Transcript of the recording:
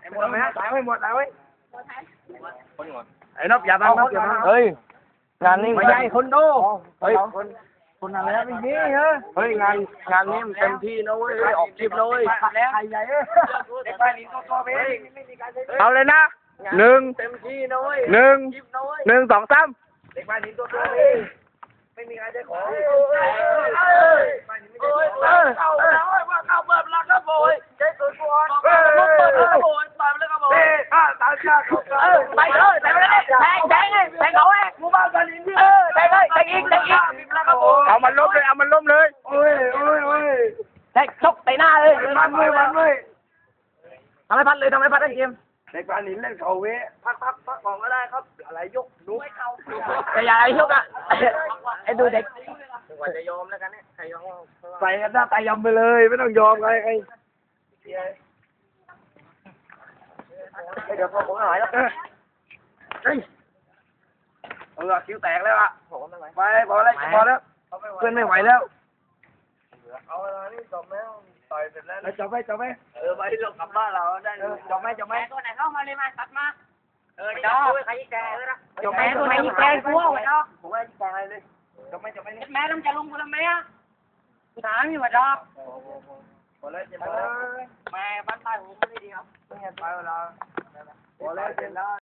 ไอ้หมดไหมตายไว้หมดตายไว้ไอ้นบอย่าบังนบอย่าบังเฮ้ยงานนี้ไม่ใช่คนดูเฮ้ยคนอะไรไม่มีเฮ้ยเฮ้ยงานงานนี้มันเต็มที่นะเว้ยเฮ้ยออกคลิปนะเว้ยแล้วใครใหญ่เอ้ยเด็กบ้านนี้ตัวตัวเองไม่มีการใช้เอาเลยนะหนึ่งเต็มที่นะเว้ยหนึ่งคลิปนะเว้ยหนึ่งสองสามเด็กบ้านนี้ตัวตัวเองไม่มีการใช้ของบ้านนี้ไม่ใช่ของ ฮ้ยข้าตาชาเขาเออไปเลยไปเลยแทงแทงเลยแทงเขาเองหมู่บ้านบ้านนี้เออแทงเลยแทงอีกแทงอีกเอามันล้มเลยเอามันล้มเลยโอ้ยโอ้ยโอ้ยแทงชกใส่หน้าเลยมันเว้ยมันเว้ยทำให้พัดเลยทำให้พัดได้เกมเด็กบ้านินเล่นเขาเวพักพักพักของก็ได้ครับอะไรยกดูให้เขาแต่อย่าไอ้ชกอะไอ้ดูเด็กกว่าจะยอมแล้วกันเนี่ยใครยอมใส่กันหน้าตายำไปเลย ไม่ต้องยอมใครใคร เดี๋ยวพอผมหายแล้วเฮ้ยเออคิ้วแตกแล้วอะไปพอแล้วพอแล้วเพื่อนไม่ไหวแล้วเอาเวลานี่จบแล้วต่อยเสร็จแล้วจบ ไหมจบไหมเออ